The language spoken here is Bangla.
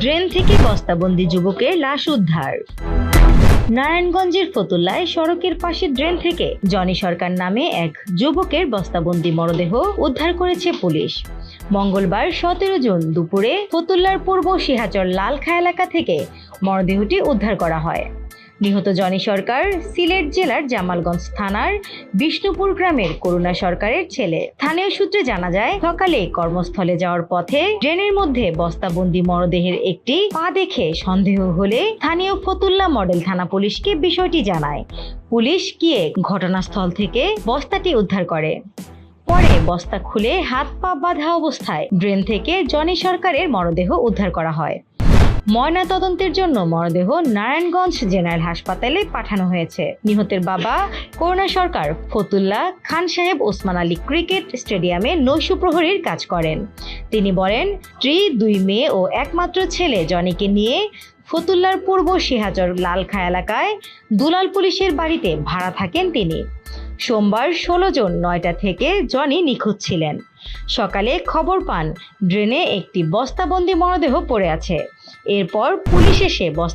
ড্রেন থেকে বস্তাবন্দি যুবকের লাশ উদ্ধার। নারায়ণগঞ্জের ফতুল্লায় সড়কের পাশে ড্রেন থেকে জনি সরকার নামে এক যুবকের বস্তাবন্দি মরদেহ উদ্ধার করেছে পুলিশ। মঙ্গলবার সতেরো জুন দুপুরে ফতুল্লার পূর্ব সিহাচর লালখা এলাকা থেকে মরদেহটি উদ্ধার করা হয়। নিহত জনি সরকার, সিলেট জেলার জামালগঞ্জ থানার বিষ্ণুপুর গ্রামের করুণা সরকারের ছেলে। স্থানীয় সূত্রে জানা যায়, সকালে কর্মস্থলে যাওয়ার পথে ড্রেনের মধ্যে বস্তাবন্দি মরদেহের একটি পা দেখে সন্দেহ হলে স্থানীয় ফতুল্লা মডেল থানা পুলিশকে বিষয়টি জানায়। পুলিশ গিয়ে ঘটনাস্থল থেকে বস্তাটি উদ্ধার করে। পরে বস্তা খুলে হাত পা বাঁধা অবস্থায় ড্রেন থেকে জনি সরকারের মরদেহ উদ্ধার করা হয়। ময়না তদন্তের জন্য মরদেহ নারায়ণগঞ্জ জেনারেল হাসপাতালে পাঠানো হয়েছে। নিহতের বাবা করুণা সরকার ফতুল্লা খান সাহেব ওসমান আলী ক্রিকেট স্টেডিয়ামে নৈশ প্রহরীর কাজ করেন। তিনি বলেন, স্ত্রী, দুই মেয়ে ও একমাত্র ছেলে জনিকে নিয়ে ফতুল্লার পূর্ব সিহাচর লালখা এলাকায় দুলাল পুলিশের বাড়িতে ভাড়া থাকেন তিনি। সোমবার ষোলো জন নয়টা থেকে জনি নিখোঁজ ছিলেন। সকালে খবর পান, ড্রেনে একটি বস্তাবন্দি মরদেহ পড়ে আছে। এরপর পুলিশ এসে বস্তা